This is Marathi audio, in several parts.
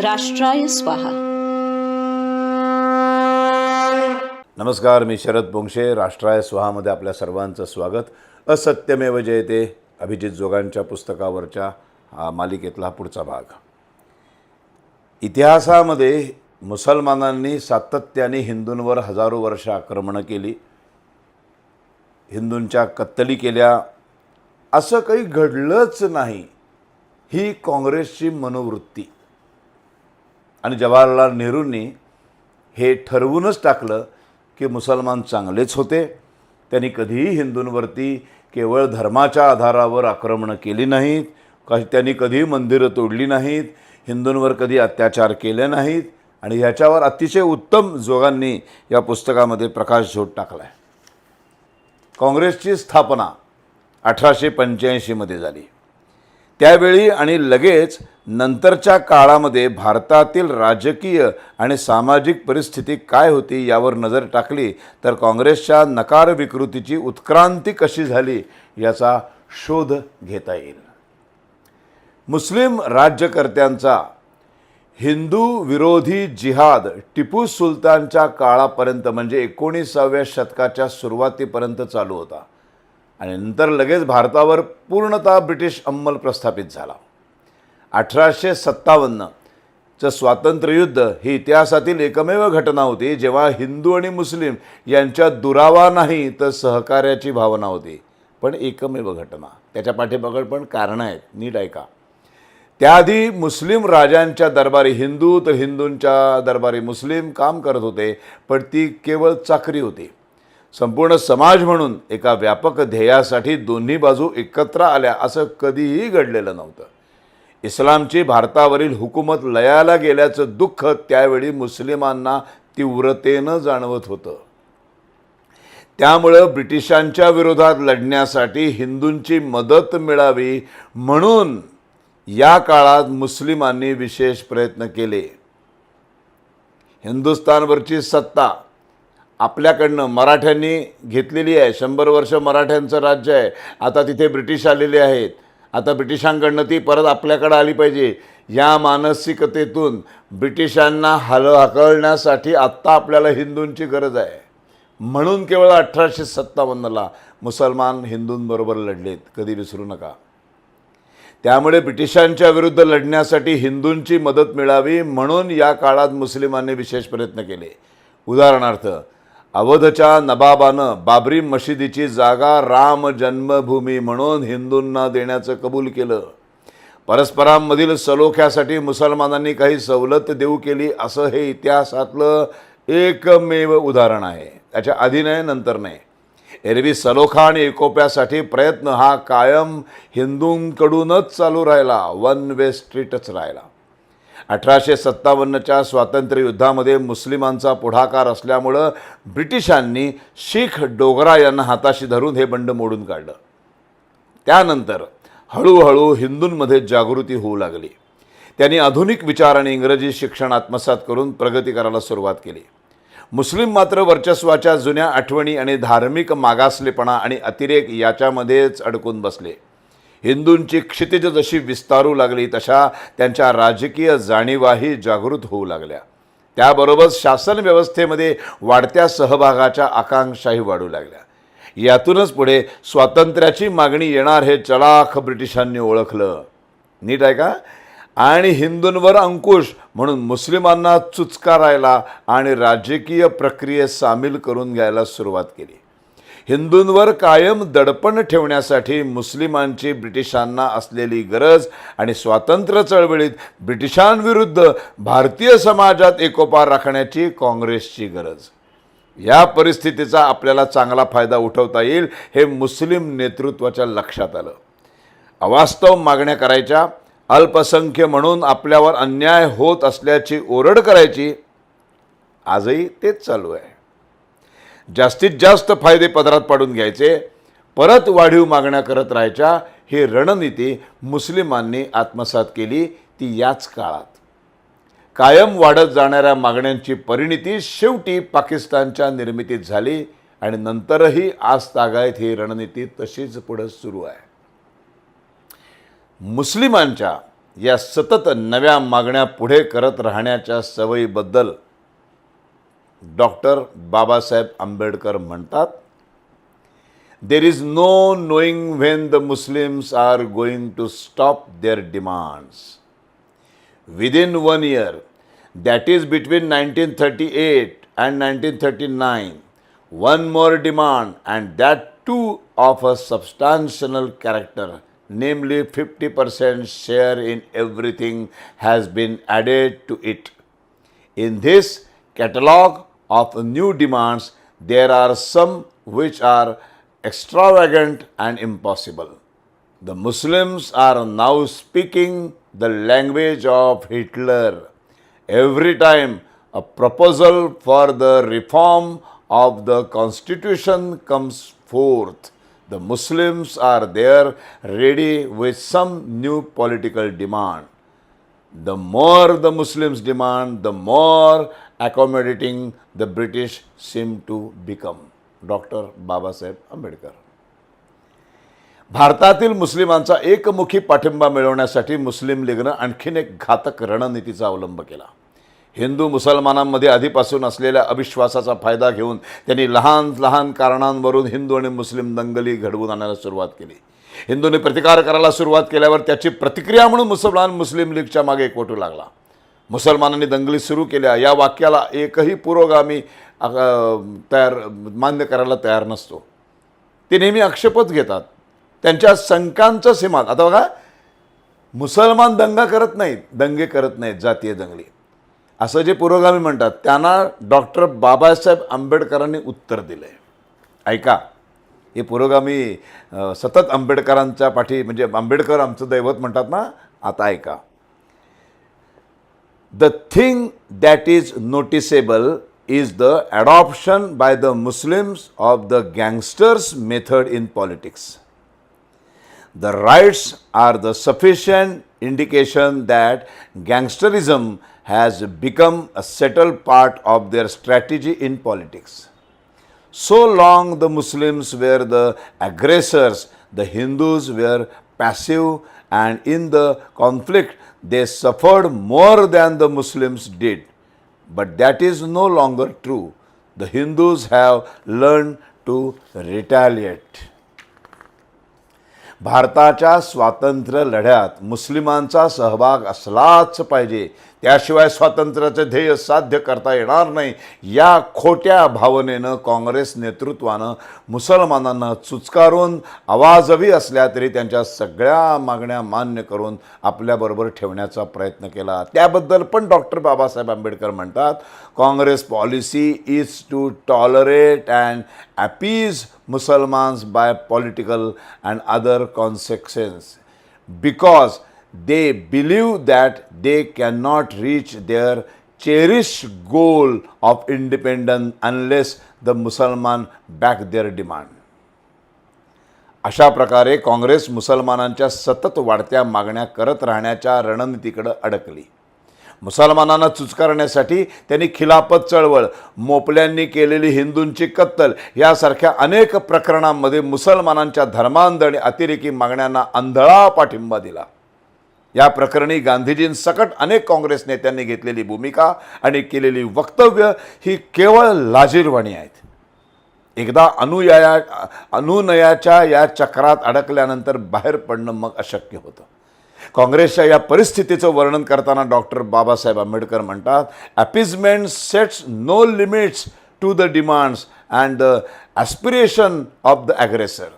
राष्ट्राय स्वाहा. नमस्कार मी शरद पोंक्षे राष्ट्राय स्वाहामध्ये आपल्या सर्वांचं स्वागत. असत्यमेव जयते अभिजित जोगांच्या पुस्तकावरच्या हा मालिकेतला पुढचा भाग. इतिहासामध्ये मुसलमानांनी सातत्याने हिंदूंवर हजारो वर्ष आक्रमणं केली. हिंदूंच्या कत्तली केल्या. असं काही घडलंच नाही. ही काँग्रेसची मनोवृत्ती. आणि जवाहरलाल नेहरूंनी हे ठरवूनच टाकलं की मुसलमान चांगलेच होते. त्यांनी कधीही हिंदूंवरती केवळ धर्माच्या आधारावर आक्रमणं केली नाहीत क त्यांनी कधीही मंदिरं तोडली नाहीत हिंदूंवर कधी अत्याचार केले नाहीत आणि ह्याच्यावर अतिशय उत्तम जोगांनी या पुस्तकामध्ये प्रकाश झोत टाकला आहे काँग्रेसची स्थापना अठराशे पंच्याऐंशीमध्ये झाली. त्यावेळी आणि लगेच नंतरच्या काळामध्ये भारतातील राजकीय आणि सामाजिक परिस्थिती काय होती यावर नजर टाकली तर काँग्रेसच्या नकार विकृतीची उत्क्रांती कशी झाली याचा शोध घेता येईल. मुस्लिम राज्यकर्त्यांचा हिंदू विरोधी जिहाद टिपू सुलतानच्या काळापर्यंत म्हणजे एकोणीसाव्या शतकाच्या सुरुवातीपर्यंत चालू होता आणि नंतर लगेच भारतावर पूर्णतः ब्रिटिश अंमल प्रस्थापित झाला. अठराशे सत्तावन्नचं स्वातंत्र्ययुद्ध ही इतिहासातील एकमेव घटना होती जेव्हा हिंदू आणि मुस्लिम यांच्यात दुरावा नाही तर सहकार्याची भावना होती. पण एकमेव घटना. त्याच्या पाठीमागं पण कारणं आहेत नीट ऐका. त्याआधी मुस्लिम राजांच्या दरबारी हिंदू तर हिंदूंच्या दरबारी मुस्लिम काम करत होते पण ती केवळ चाकरी होती. संपूर्ण समाज म्हणून एका व्यापक ध्येयासाठी दोन्ही बाजू एकत्र आल्या असं कधीही घडलेलं नव्हतं. इस्लामची भारतावरील हुकूमत लयाला गेल्याचं दुःख त्यावेळी मुस्लिमांना तीव्रतेनं जाणवत होतं. त्यामुळं ब्रिटिशांच्या विरोधात लढण्यासाठी हिंदूंची मदत मिळावी म्हणून या काळात मुस्लिमांनी विशेष प्रयत्न केले. हिंदुस्थानवरची सत्ता आपल्याकडनं मराठ्यांनी घेतलेली आहे. शंभर वर्ष मराठ्यांचं राज्य आहे. आता तिथे ब्रिटिश आलेले आहेत. आता ब्रिटिशांकडनं ती परत आपल्याकडं आली पाहिजे. या मानसिकतेतून ब्रिटिशांना हल हकलण्यासाठी आत्ता आपल्याला हिंदूंची गरज आहे. म्हणून केवळ अठराशे सत्तावन्नला मुसलमान हिंदूंबरोबर लढलेत. कधी विसरू नका. त्यामुळे ब्रिटिशांच्या विरुद्ध लढण्यासाठी हिंदूंची मदत मिळावी म्हणून या काळात मुस्लिमांनी विशेष प्रयत्न केले. उदाहरणार्थ अवधच्या नबाबानं बाबरी मशिदीची जागा राम जन्मभूमी म्हणून हिंदूंना देण्याचं कबूल केलं. परस्परांमधील सलोख्यासाठी मुसलमानांनी काही सवलत देऊ केली असं हे इतिहासातलं एकमेव उदाहरण आहे. त्याच्या आधी नाही नंतर नाही एरवी सलोखा आणि एकोप्यासाठी प्रयत्न हा कायम हिंदूंकडूनच चालू राहिला वन वे स्ट्रीटच राहिला. अठराशे सत्तावन्नच्या स्वातंत्र्य युद्धामध्ये मुस्लिमांचा पुढाकार असल्यामुळं ब्रिटिशांनी शीख डोगरा यांना हाताशी धरून हे बंड मोडून काढलं. त्यानंतर हळूहळू हिंदूंमध्ये जागृती होऊ लागली. त्यांनी आधुनिक विचार आणि इंग्रजी शिक्षण आत्मसात करून प्रगती करायला सुरुवात केली. मुस्लिम मात्र वर्चस्वाच्या जुन्या आठवणी आणि धार्मिक मागासलेपणा आणि अतिरेक याच्यामध्येच अडकून बसले. हिंदूंची क्षितिज जशी विस्तारू लागली तशा त्यांच्या राजकीय जाणीवाही जागृत होऊ लागल्या. त्याबरोबरच शासन व्यवस्थेमध्ये वाढत्या सहभागाच्या आकांक्षाही वाढू लागल्या. यातूनच पुढे स्वातंत्र्याची मागणी येणार हे चलाख ब्रिटिशांनी ओळखलं. नीट आहे का? आणि हिंदूंवर अंकुश म्हणून मुस्लिमांना चुचकारायला आणि राजकीय प्रक्रियेत सामील करून घ्यायला सुरुवात केली. हिंदूंवर कायम दडपण ठेवण्यासाठी मुस्लिमांची ब्रिटिशांना असलेली गरज आणि स्वातंत्र्य चळवळीत ब्रिटिशांविरुद्ध भारतीय समाजात एकोपा राखण्याची काँग्रेसची गरज. या परिस्थितीचा आपल्याला चांगला फायदा उठवता येईल हे मुस्लिम नेतृत्वाच्या लक्षात आलं. अवास्तव मागण्या करायच्या अल्पसंख्य म्हणून आपल्यावर अन्याय होत असल्याची ओरड करायची आजही तेच चालू आहे. जास्तीत जास्त फायदे पदरात पाडून घ्यायचे परत वाढीव मागण्या करत राहायच्या ही रणनीती मुस्लिमांनी आत्मसात केली ती याच काळात. कायम वाढत जाणाऱ्या मागण्यांची परिणिती शेवटी पाकिस्तानच्या निर्मितीत झाली आणि नंतरही आज तागायत ही रणनीती तशीच पुढं सुरू आहे. मुस्लिमांच्या या सतत नव्या मागण्या पुढे करत राहण्याच्या सवयीबद्दल डॉक्टर बाबासाहेब आंबेडकर म्हणतात there is no knowing when the Muslims are going to stop their demands within one year, that is between 1938 and 1939, one more demand, and that too of a substantial character, namely 50% share in everything, has been added to it. In this catalogue of new demands, there are some which are extravagant and impossible. The Muslims are now speaking the language of Hitler. Every time a proposal for the reform of the constitution comes forth, the Muslims are there ready with some new political demand. The more the Muslims demand, the more accommodating the British seem to become. Doctor Babasaheb Ambedkar भारतातील मुस्लिमांचा एकमुखी पाठिंबा मिळवण्यासाठी मुस्लिम लीगनं आणखीन एक घातक रणनीतीचा अवलंब केला. हिंदू मुसलमानांमध्ये आधीपासून असलेल्या अविश्वासाचा फायदा घेऊन त्यांनी लहान लहान कारणांवरून हिंदू आणि मुस्लिम दंगली घडवून आणायला सुरुवात केली. हिंदूंनी प्रतिकार करायला सुरुवात केल्यावर त्याची प्रतिक्रिया म्हणून मुसलमान मुस्लिम लीगच्या मागे एकवटू लागला. मुसलमानांनी दंगली सुरू केल्या. या वाक्याला एकही पुरोगामी तयार मान्य करायला तयार नसतो. ते नेहमी आक्षेपच घेतात. त्यांच्या शंकांचं सीमात आता बघा मुसलमान दंगा करत नाहीत दंगे करत नाहीत जातीय दंगली. असं जे पुरोगामी म्हणतात त्यांना डॉक्टर बाबासाहेब आंबेडकरांनी उत्तर दिलं आहे ऐका. हे पुरोगामी सतत आंबेडकरांच्या पाठी म्हणजे आंबेडकर आमचं दैवत म्हणतात ना आता ऐका. The thing that is noticeable is the adoption by the Muslims of the gangsters method in politics the riots are the sufficient indication that gangsterism has become a settled part of their strategy in politics So long the Muslims were the aggressors, the Hindus were passive, and in the conflict they suffered more than the Muslims did. But that is no longer true. The Hindus have learned to retaliate. भारताच्या स्वातंत्र्य लढ्यात मुस्लिमांचा सहभाग असलाच पाहिजे त्याशिवाय स्वातंत्र्याचं ध्येय साध्य करता येणार नाही. या खोट्या भावनेनं काँग्रेस नेतृत्वानं मुसलमानांना चुचकारून आवाजवी असल्या तरी त्यांच्या सगळ्या मागण्या मान्य करून आपल्याबरोबर ठेवण्याचा प्रयत्न केला. त्याबद्दल पण डॉक्टर बाबासाहेब आंबेडकर म्हणतात Congress policy is to tolerate and appease Musalmans by political and other concessions. Because they believe that they cannot reach their cherished goal of independence unless the Musalman back their demand अशा प्रकारे काँग्रेस मुसलमानांच्या सतत वाढत्या मागण्या करत राहण्याच्या रणनीतीकडे अडकली. मुसलमानांना चुचकारण्यासाठी त्यांनी खिलाफत चळवळ मोपल्यांनी केलेली हिंदूंची कत्तल यासारख्या अनेक प्रकरणांमध्ये मुसलमानांच्या धर्मांध आणि अतिरेकी मागण्यांना आंधळा पाठिंबा दिला. या प्रकरणी गांधीजींसकट अनेक काँग्रेस नेत्यांनी घेतलेली भूमिका आणि केलेली वक्तव्य ही केवळ लाजीरवाणी आहेत. एकदा अनुयाया अनुनयाच्या या चक्रात अडकल्यानंतर बाहेर पडणं मग अशक्य होतं. काँग्रेसच्या या परिस्थितीचं वर्णन करताना डॉक्टर बाबासाहेब आंबेडकर म्हणतात appeasement sets no limits to the demands and the aspiration of the aggressor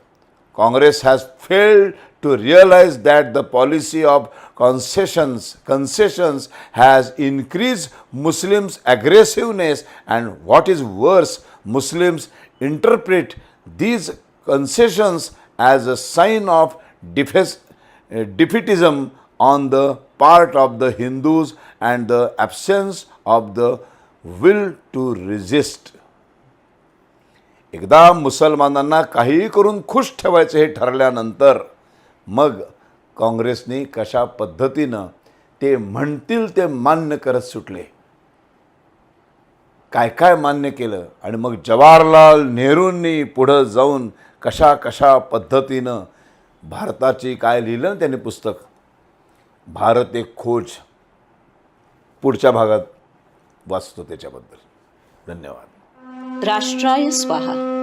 Congress has failed to realize that the policy of concessions concessions has increased Muslims' aggressiveness and what is worse, Muslims interpret these concessions as a sign of defes- uh, defeatism on the part of the Hindus and the absence of the will to resist. एकदा मुसलमानांना काहीही करून खुश ठेवायचं हे ठरल्यानंतर मग काँग्रेसने कशा पद्धतीनं ते म्हणतील ते मान्य करत सुटले. काय काय मान्य केलं आणि मग जवाहरलाल नेहरूंनी पुढं जाऊन कशा कशा पद्धतीनं भारताची काय लिहिलं त्यांनी पुस्तक? भारत एक खोज. पुढच्या भागात वाचतो त्याच्याबद्दल. धन्यवाद. राष्ट्राय स्वाहा.